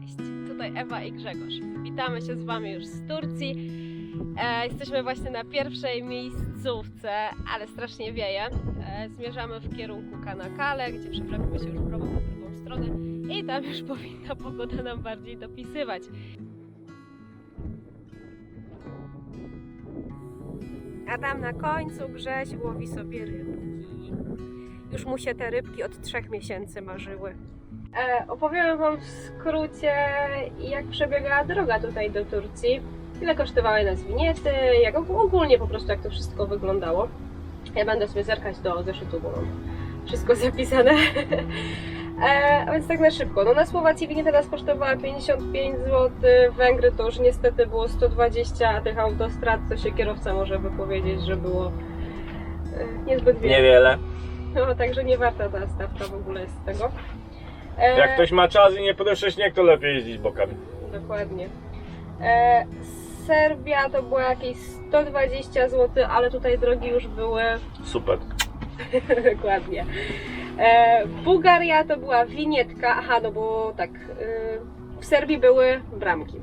Cześć, tutaj Ewa i Grzegorz. Witamy się z Wami już z Turcji. E, jesteśmy właśnie na pierwszej miejscówce, ale strasznie wieje. E, zmierzamy w kierunku Kanakale, gdzie przeprawimy się już promą na drugą stronę i tam już powinna pogoda nam bardziej dopisywać. A tam na końcu Grześ łowi sobie rybki. Już mu się te rybki od trzech miesięcy marzyły. E, opowiem Wam w skrócie, jak przebiegała droga tutaj do Turcji. Ile kosztowały nas winiety, jak og- ogólnie po prostu jak to wszystko wyglądało. Ja będę sobie zerkać do zeszytu, bo mam wszystko zapisane. e, a więc tak na szybko. No na Słowacji winieta nas kosztowała 55 zł, Węgry to już niestety było 120, a tych autostrad to się kierowca może wypowiedzieć, że było e, niezbyt wiele. Niewiele. No, także nie warta ta stawka w ogóle jest tego. E, Jak ktoś ma czas i nie poruszy śnieg, to lepiej jeździć bokami. Dokładnie. E, Serbia to było jakieś 120 zł, ale tutaj drogi już były Super. dokładnie. E, Bułgaria to była winietka, aha, no bo tak, e, w Serbii były bramki.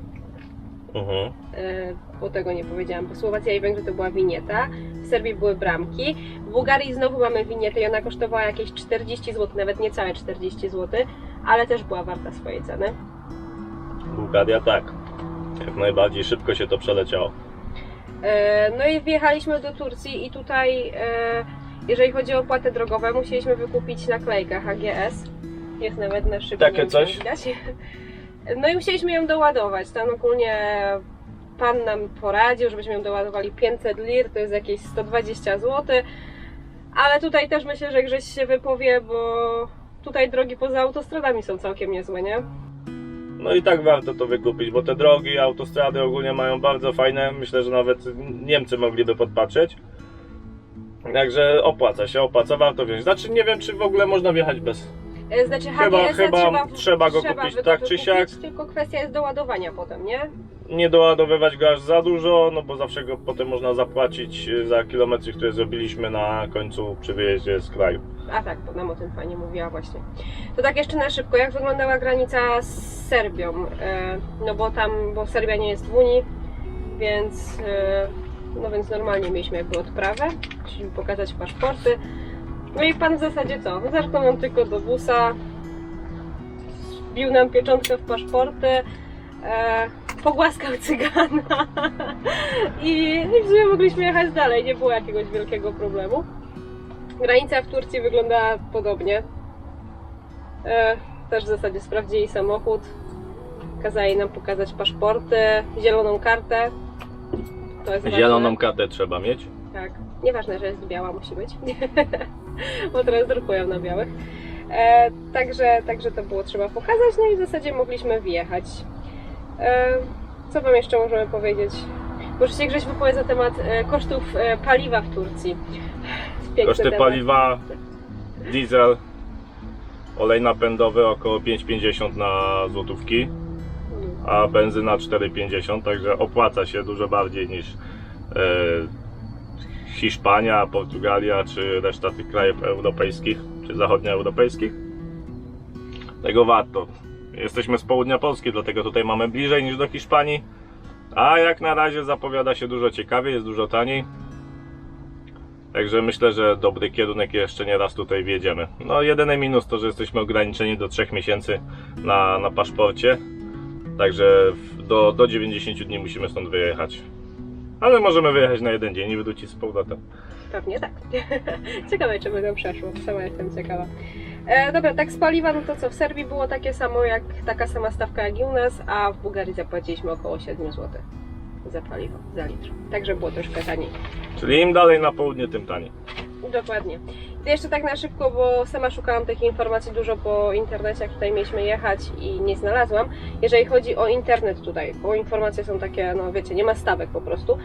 Mhm. E, bo tego nie powiedziałam, bo Słowacja i Węgry to była winieta, w Serbii były bramki, w Bułgarii znowu mamy winietę i ona kosztowała jakieś 40 zł, nawet niecałe 40 zł, ale też była warta swojej ceny. Bułgaria tak. Jak najbardziej szybko się to przeleciało. E, No i wjechaliśmy do Turcji i tutaj, e, jeżeli chodzi o opłaty drogowe, musieliśmy wykupić naklejkę HGS. Jest nawet na szybie. Takie coś? Widać. No i musieliśmy ją doładować. Tam ogólnie pan nam poradził, żebyśmy ją doładowali 500 lir, to jest jakieś 120 zł. Ale tutaj też myślę, że Grześ się wypowie, bo tutaj drogi poza autostradami są całkiem niezłe, nie? No i tak warto to wykupić, bo te drogi, autostrady ogólnie mają bardzo fajne. Myślę, że nawet Niemcy mogliby podpatrzeć. Także opłaca się, opłaca, warto wziąć. Znaczy nie wiem, czy w ogóle można wjechać bez. E, Znaczy Chyba- chyba trzeba, trzeba go kupić wy- tak czy siak. Tylko kwestia jest doładowania potem, nie? Nie doładowywać go aż za dużo, no bo zawsze go potem można zapłacić za kilometry, które zrobiliśmy na końcu przy wyjeździe z kraju. A tak, bo nam o tym Pani mówiła właśnie. To tak jeszcze na szybko, jak wyglądała granica z Serbią? E, No bo tam, bo Serbia nie jest w Unii, więc e, no więc normalnie mieliśmy jakby odprawę, musieliśmy pokazać paszporty. No i Pan w zasadzie co? Zerknął nam tylko do busa, wbił nam pieczątkę w paszporty, e, pogłaskał cygana i, i w sumie mogliśmy jechać dalej, nie było jakiegoś wielkiego problemu. Granica w Turcji wygląda podobnie. E, też w zasadzie sprawdzili samochód. Kazali nam pokazać paszporty, zieloną kartę. To jest Zieloną ważne. kartę trzeba mieć. Tak. Nieważne, że jest biała, musi być. Bo teraz drukują na białych. E, także, także to było trzeba pokazać, no i w zasadzie mogliśmy wjechać. E, co Wam jeszcze możemy powiedzieć? Może się Grześ wypowie za temat e, kosztów e, paliwa w Turcji. Piękny Koszty temat. paliwa, diesel, olej napędowy około 5,50 na złotówki, a benzyna 4,50, także opłaca się dużo bardziej niż Hiszpania, Portugalia czy reszta tych krajów europejskich czy zachodnioeuropejskich. Tego warto. Jesteśmy z południa Polski, dlatego tutaj mamy bliżej niż do Hiszpanii. A jak na razie zapowiada się dużo ciekawiej, jest dużo taniej. Także myślę, że dobry kierunek jeszcze nie raz tutaj wjedziemy. No jedyny minus to, że jesteśmy ograniczeni do 3 miesięcy na, na paszporcie. Także do, do 90 dni musimy stąd wyjechać. Ale możemy wyjechać na jeden dzień i wrócić z powrotem. Pewnie tak. Ciekawe, czy by nam przeszło. Sama jestem ciekawa. E, dobra, tak z paliwa, no to co, w Serbii było takie samo, jak taka sama stawka jak i u nas, a w Bułgarii zapłaciliśmy około 7 zł za paliwo, za litr. Także było troszkę taniej. Czyli im dalej na południe, tym taniej. Dokładnie. Jeszcze tak na szybko, bo sama szukałam tych informacji dużo po internecie, jak tutaj mieliśmy jechać i nie znalazłam. Jeżeli chodzi o internet tutaj, bo informacje są takie, no wiecie, nie ma stawek po prostu.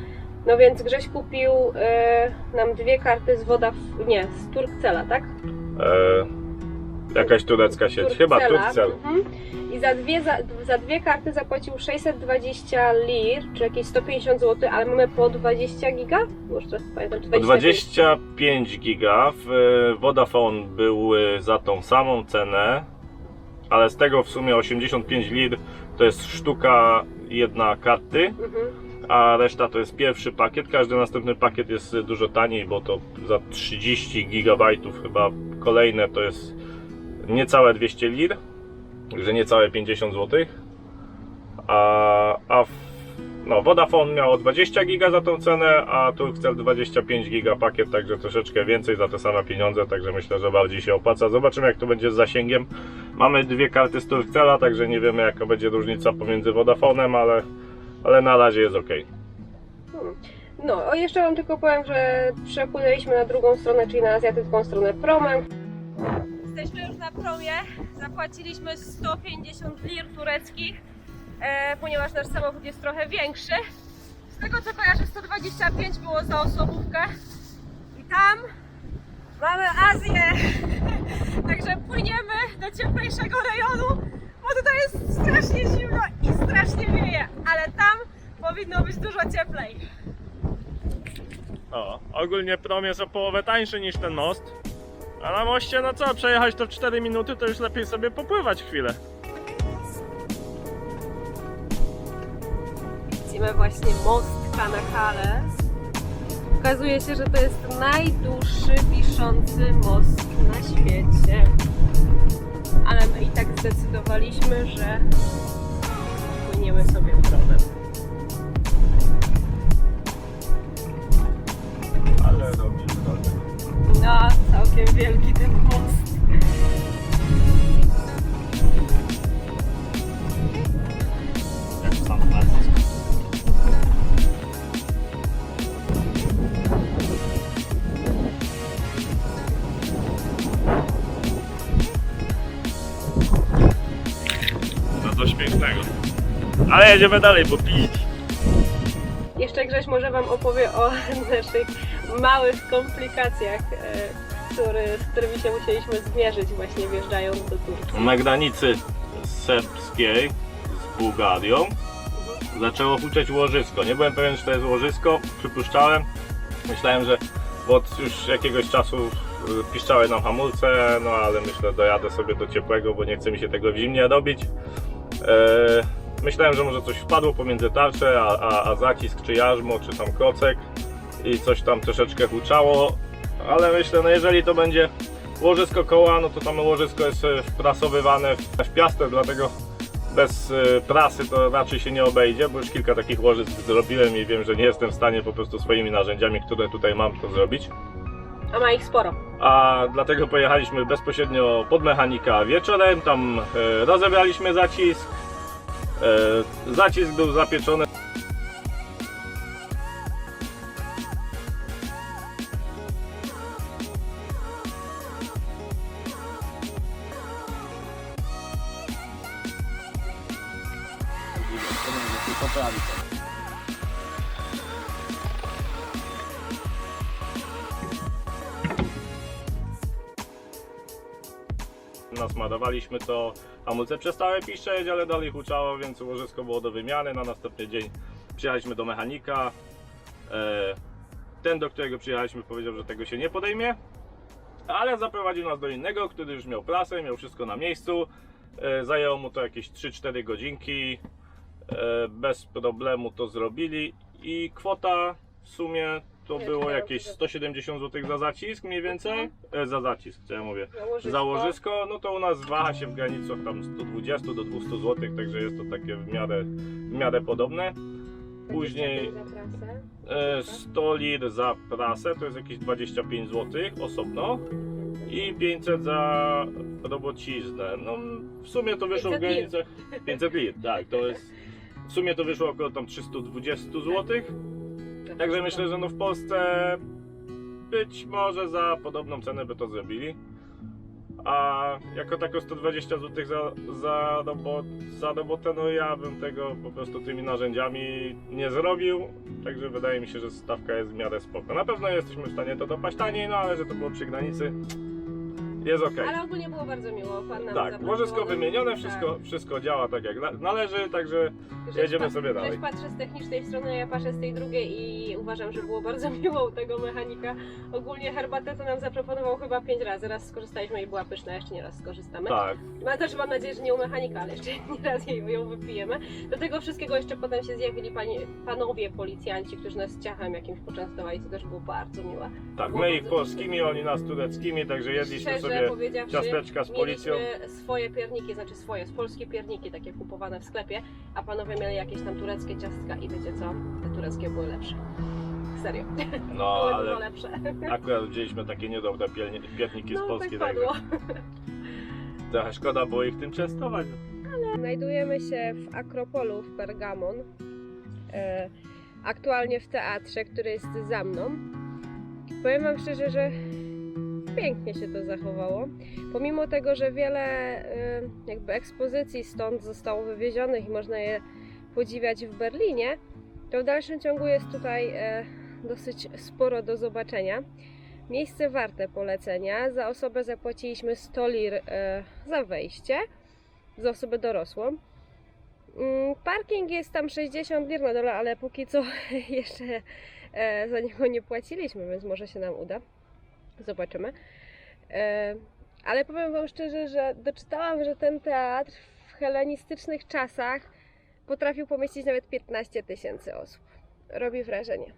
No więc Grześ kupił e, nam dwie karty z woda, nie, z Turkcela, tak? E, jakaś turecka sieć, chyba. Turkcell. Mhm. I za dwie, za, za dwie karty zapłacił 620 lir, czy jakieś 150 zł, ale mamy po 20 giga? Już teraz pamiętam, czy Po 25. 25 giga w e, Vodafone był e, za tą samą cenę ale z tego w sumie 85 litr to jest sztuka jedna karty, Mhm. a reszta to jest pierwszy pakiet. Każdy następny pakiet jest dużo taniej, bo to za 30 GB chyba kolejne to jest niecałe 200 lir, także niecałe 50 zł. A, a w, no, Vodafone miało 20 giga za tą cenę, a Turkcell 25 giga pakiet, także troszeczkę więcej za te same pieniądze, także myślę, że bardziej się opłaca. Zobaczymy jak to będzie z zasięgiem. Mamy dwie karty z Turkcella, także nie wiemy jaka będzie różnica pomiędzy Vodafone'em, ale, ale na razie jest ok. Hmm. No, jeszcze Wam tylko powiem, że przepłynęliśmy na drugą stronę, czyli na azjatycką stronę promem. Jesteśmy już na promie, zapłaciliśmy 150 lir tureckich, e, ponieważ nasz samochód jest trochę większy. Z tego co kojarzę 125 było za osobówkę i tam mamy Azję. Także płyniemy do cieplejszego rejonu, bo tutaj jest strasznie zimno i strasznie wieje, ale tam powinno być dużo cieplej. No, ogólnie prom jest o połowę tańszy niż ten most. A na moście, no co, przejechać to w 4 minuty, to już lepiej sobie popływać chwilę. Widzimy właśnie most Kanakale. Okazuje się, że to jest najdłuższy wiszący most na świecie. Ale my i tak zdecydowaliśmy, że płyniemy sobie promem. Ale robi wrażenie. No, całkiem wielki ten most. No coś pięknego. Ale jedziemy dalej, bo pić. Jeszcze Grześ może Wam opowie o naszych małych komplikacjach, e, który, z którymi się musieliśmy zmierzyć właśnie wjeżdżając do Turcji. Na granicy serbskiej z Bułgarią zaczęło huczeć łożysko. Nie byłem pewien, czy to jest łożysko, przypuszczałem. Myślałem, że od już jakiegoś czasu y, piszczały nam hamulce, no ale myślę, dojadę sobie do ciepłego, bo nie chce mi się tego w zimnie robić. E, myślałem, że może coś wpadło pomiędzy tarczę, a, a, a zacisk, czy jarzmo, czy tam klocek i coś tam troszeczkę huczało, ale myślę, no jeżeli to będzie łożysko koła, no to tam łożysko jest e, wprasowywane w piastę, dlatego bez e, prasy to raczej się nie obejdzie, bo już kilka takich łożysk zrobiłem i wiem, że nie jestem w stanie po prostu swoimi narzędziami, które tutaj mam, to zrobić. A ma ich sporo. A dlatego pojechaliśmy bezpośrednio pod mechanika wieczorem, tam e, rozebraliśmy zacisk. Zacisk był zapieczony. Nasmarowaliśmy to, hamulce przestały piszczeć, ale dalej huczało, więc łożysko było do wymiany. Na następny dzień przyjechaliśmy do mechanika. E, Ten, do którego przyjechaliśmy, powiedział, że tego się nie podejmie, ale zaprowadził nas do innego, który już miał prasę, miał wszystko na miejscu. E, Zajęło mu to jakieś 3-4 godzinki. E, Bez problemu to zrobili i kwota w sumie to było jakieś muszę- 170 zł za zacisk mniej więcej. E, Za zacisk, co ja mówię. Założysko. Założysko, no to u nas waha się w granicach tam 120 do 200 zł, także jest to takie w miarę, w miarę podobne. Później Za e, 100 lir za prasę, to jest jakieś 25 zł osobno i 500 za robociznę. No w sumie to wyszło w 500 lir. granicach 500 lir, tak, to jest w sumie to wyszło około tam 320 zł. Także myślę, że no w Polsce być może za podobną cenę by to zrobili. A jako tako 120 zł za, za, robot, za robotę, no ja bym tego po prostu tymi narzędziami nie zrobił. Także wydaje mi się, że stawka jest w miarę spoko. Na pewno jesteśmy w stanie to dopaść taniej, no ale że to było przy granicy, jest ok. Ale ogólnie było bardzo miło. Pan nam Tak, łożysko wymienione, Tak. wszystko, wszystko działa tak jak na- należy, także jedziemy pa- sobie dalej. Żeś patrzę z technicznej strony, a ja patrzę z tej drugiej i uważam, że było bardzo miło u tego mechanika. Ogólnie herbatę to nam zaproponował chyba pięć razy. Raz skorzystaliśmy i była pyszna, jeszcze nie raz skorzystamy. tak, Mam też mam nadzieję, że nie u mechanika, ale jeszcze nie raz jej, ją wypijemy. Do tego wszystkiego jeszcze potem się zjawili pani, panowie policjanci, którzy nas ciachem jakimś poczęstowali, co też było bardzo miłe. tak, my ich polskimi, oni nas tureckimi, także jedliśmy Szczerze sobie ciasteczka z policją. swoje pierniki, znaczy swoje, z polskie pierniki, takie kupowane w sklepie, a panowie mieli jakieś tam tureckie ciastka i wiecie co, te tureckie były lepsze. Serio, No, były ale lepsze. akurat wzięliśmy takie niedobre pierniki z No, Polski, tak także padło. trochę szkoda było ich tym częstować. Znajdujemy się w Akropolu w Pergamon. E, aktualnie w teatrze, który jest za mną. Powiem Wam szczerze, że pięknie się to zachowało. Pomimo tego, że wiele e, jakby ekspozycji stąd zostało wywiezionych i można je podziwiać w Berlinie, to w dalszym ciągu jest tutaj e, dosyć sporo do zobaczenia. Miejsce warte polecenia. Za osobę zapłaciliśmy 100 lir e, za wejście za osobę dorosłą. Mm, Parking jest tam 60 lir na dole, ale póki co jeszcze za niego nie płaciliśmy, więc może się nam uda. Zobaczymy. E, ale powiem Wam szczerze, że doczytałam, że ten teatr w helenistycznych czasach potrafił pomieścić nawet 15 tysięcy osób. Robi wrażenie.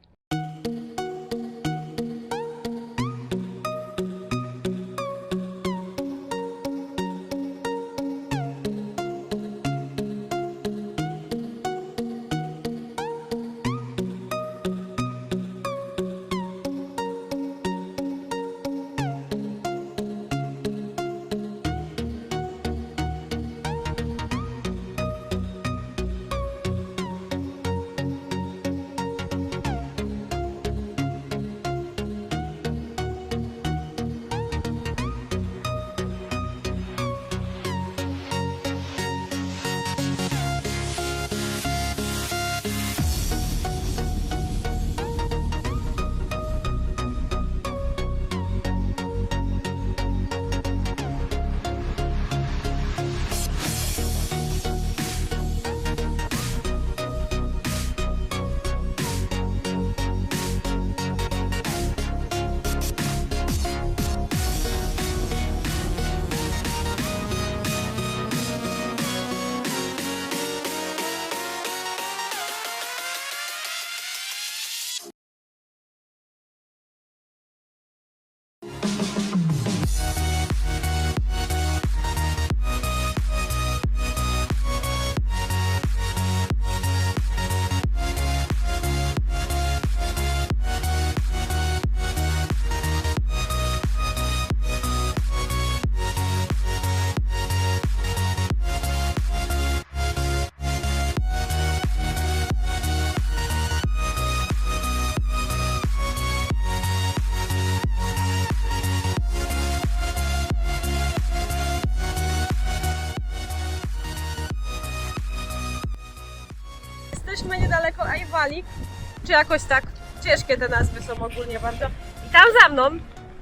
Czy jakoś tak. Ciężkie te nazwy są ogólnie bardzo. I tam za mną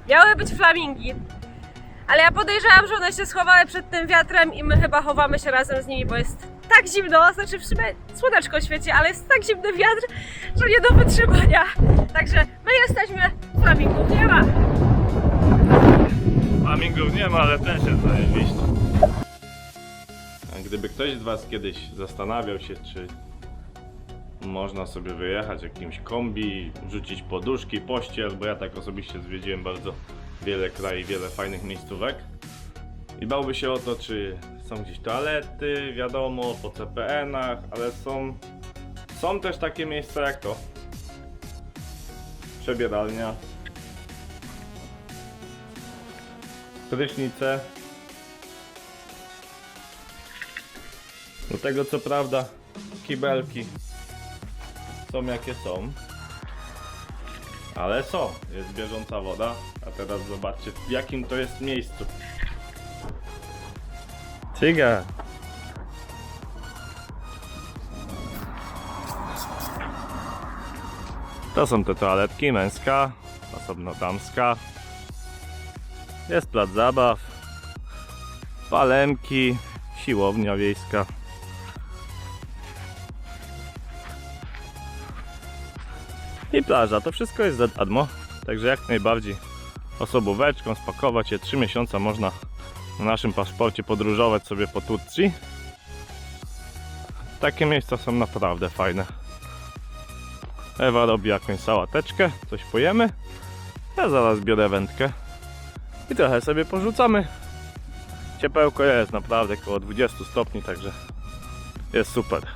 miały być flamingi. Ale ja podejrzewam, że one się schowały przed tym wiatrem i my chyba chowamy się razem z nimi, bo jest tak zimno, znaczy w sumie słoneczko świeci, ale jest tak zimny wiatr, że nie do wytrzymania. Także my jesteśmy, flamingów nie ma. Flamingów nie ma, ale też jest zajebiście. Gdyby ktoś z Was kiedyś zastanawiał się, czy można sobie wyjechać jakimś kombi, rzucić poduszki, pościel, bo ja tak osobiście zwiedziłem bardzo wiele krajów, wiele fajnych miejscówek i bałby się o to, czy są gdzieś toalety, wiadomo, po CPN-ach, ale są, są też takie miejsca jak to. Przebieralnia, prysznice. Do tego co prawda kibelki są jakie są. Ale są, jest bieżąca woda. A teraz zobaczcie w jakim to jest miejscu. Tyga. To są te toaletki, męska, osobno damska. Jest plac zabaw, palemki, siłownia wiejska. I plaża, to wszystko jest za darmo, także jak najbardziej osobóweczką spakować je 3 miesiące można na naszym paszporcie podróżować sobie po Turcji. Takie miejsca są naprawdę fajne. Ewa robi jakąś sałateczkę, coś pojemy. Ja zaraz biorę wędkę i trochę sobie porzucamy. Ciepełko jest naprawdę około 20 stopni, także jest super.